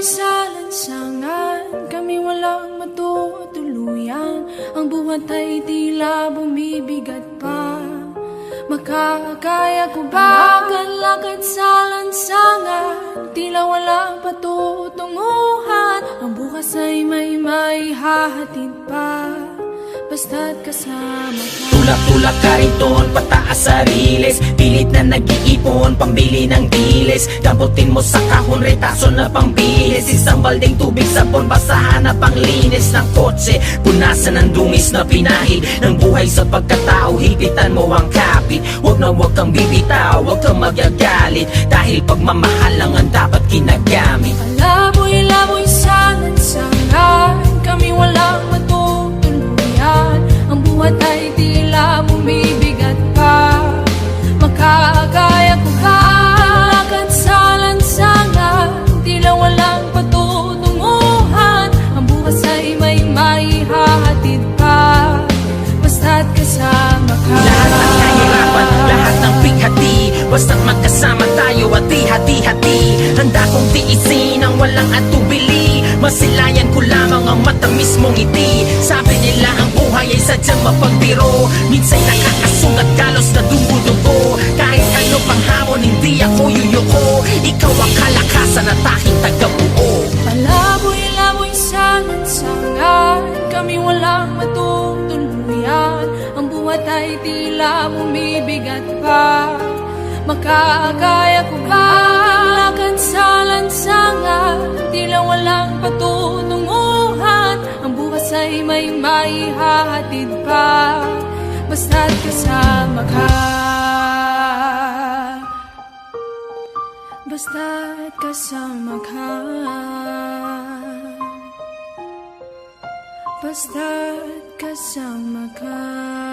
sa lansangan. Kami walang matutuluyan. Ang buhat ay tila bumibigat pa. Makakaya ko ba Lakad sa lansangan? Tila walang patutunguhan. Ang bukas ay may may hahatid pa Basta't kasama ka. Tulak-tulak ka rin doon, pataas sa riles. Pilit na nag-iipon, pambili ng diles Damputin mo sa kahon, retaso na pambilis. Isang balding tubig, sabon, basahan na panglinis ng kotse. Punasan ng dungis na pinahid ng buhay sa pagkatao. Hipitan mo ang kapit, huwag na huwag kang bibitaw Huwag kang magyagalit, dahil pagmamahal lang ang dapat ginagamit kasama ka. Lahat ng kahirapan, lahat ng bighati Basta't magkasama tayo at hati-hati Handa kong tiisin ang walang atubili. Masilayan ko lamang ang matamis mong ngiti. Sabi nila ang buhay ay sadyang mapagbiro. Minsan nakakasugat galos na dumudugo Kahit ano pang hamon hindi ako yuyuko Ikaw ang kalakasan at aking tagabuo. Palaboy-laboy sa lansangan Kami walang matutuluyan Ang buhat ay tila bumibigat pa. Makakaya ko ba? Lakad sa lansangan Tila walang patutunguhan Ang bukas ay may maihahatid pa. Basta't kasama ka. Basta't kasama ka. Basta't kasama ka